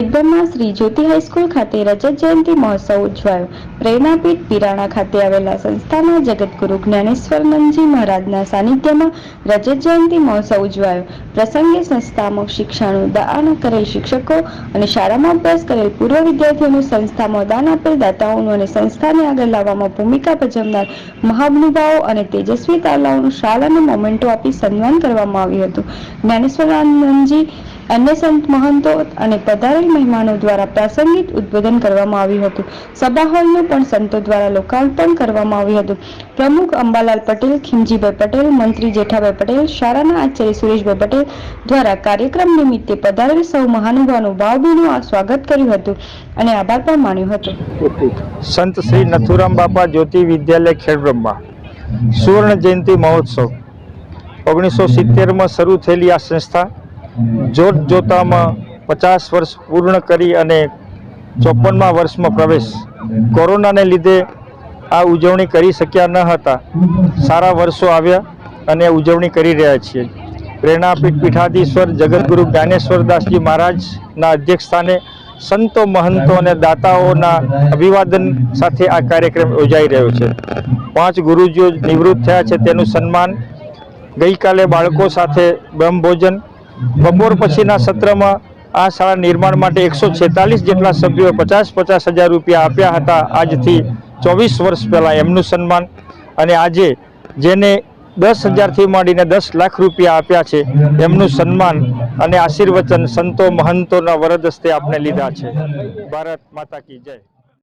એકદમમાં શ્રી જ્યોતિ high school ખાતે રજત જયંતિ મહોત્સવ ઉજવાયો. પ્રેરણાપીઠ પિરાણા ખાતે આવેલા સંસ્થાના જગતગુરુ જ્ઞાનેશ્વરનંદજી મહારાજના સાનિધ્યમાં રજત જયંતિ મહોત્સવ ઉજવાયો. પ્રસંગે સંસ્થામાં શિક્ષણનું દાન કરેલ શિક્ષકો અને શાળામાં અભ્યાસ કરેલ પૂર્વ વિદ્યાર્થીઓનું સંસ્થામાં દાન આપેલ દાતાઓનું અને સંસ્થાને આગળ લાવવામાં ભૂમિકા ભજવનાર મહાનુભાવો અને તેજસ્વી તાલાઓનું શાલ મોમેન્ટો આપી સન્માન કરવામાં આવ્યું હતું. જ્ઞાનેશ્વરાનંદજી અન્ય સંત મહંતો અને પધારેલ મહેમાનો દ્વારા પ્રાસંગિક ઉદ્બોધન કરવામાં આવ્યું હતું. સભા હોલનું પણ સંતો દ્વારા લોકાર્પણ કરવામાં આવ્યું હતું. પ્રમુખ અંબાલાલ પટેલ, ખીમજીભાઈ પટેલ, મંત્રી જેઠાભાઈ પટેલ, શાળાના આચાર્ય સુરેશભાઈ પટેલ દ્વારા કાર્યક્રમ નિમિત્તે પધારેલ સૌ મહાનુભાવનું ભાવભીનું સ્વાગત કર્યું હતું અને આભાર પણ માન્યો હતો. સંત શ્રી નથુરામ બાપા જ્યોતિ વિદ્યાલય ખેડબ્રહ્મા. સુવર્ણ જયંતિ મહોત્સવ. ઓગણીસો સિત્તેરમાં શરૂ થયેલી આ સંસ્થા જોત જોતામાં પચાસ વર્ષ પૂર્ણ કરી અને ચોપનમાં વર્ષમાં પ્રવેશ. કોરોનાને લીધે આ ઉજવણી કરી શક્યા ન હતા. સારા વર્ષો આવ્યા અને ઉજવણી કરી રહ્યા છીએ. પ્રેરણાપીઠ પીઠાધીશ્વર જગતગુરુ જ્ઞાનેશ્વર દાસજી મહારાજના અધ્યક્ષ સ્થાને સંતો મહંતો અને દાતાઓના અભિવાદન સાથે આ કાર્યક્રમ યોજાઈ રહ્યો છે. પાંચ ગુરુજીઓ નિવૃત્ત થયા છે. તેનું સન્માન ગઈકાલે બાળકો સાથે બ્રહ્મભોજન બપોર પછીના સત્રમાં આ શાળા નિર્માણ માટે એકસો છેતાલીસ જેટલા સભ્યોએ પચાસ પચાસ હજાર રૂપિયા આપ્યા હતા. આજથી ચોવીસ વર્ષ પહેલાં એમનું સન્માન અને આજે જેને દસ હજારથી માંડીને દસ લાખ રૂપિયા આપ્યા છે, એમનું સન્માન અને આશીર્વચન સંતો મહંતોના વરદ આપણે લીધા છે. ભારત માતા કી જય.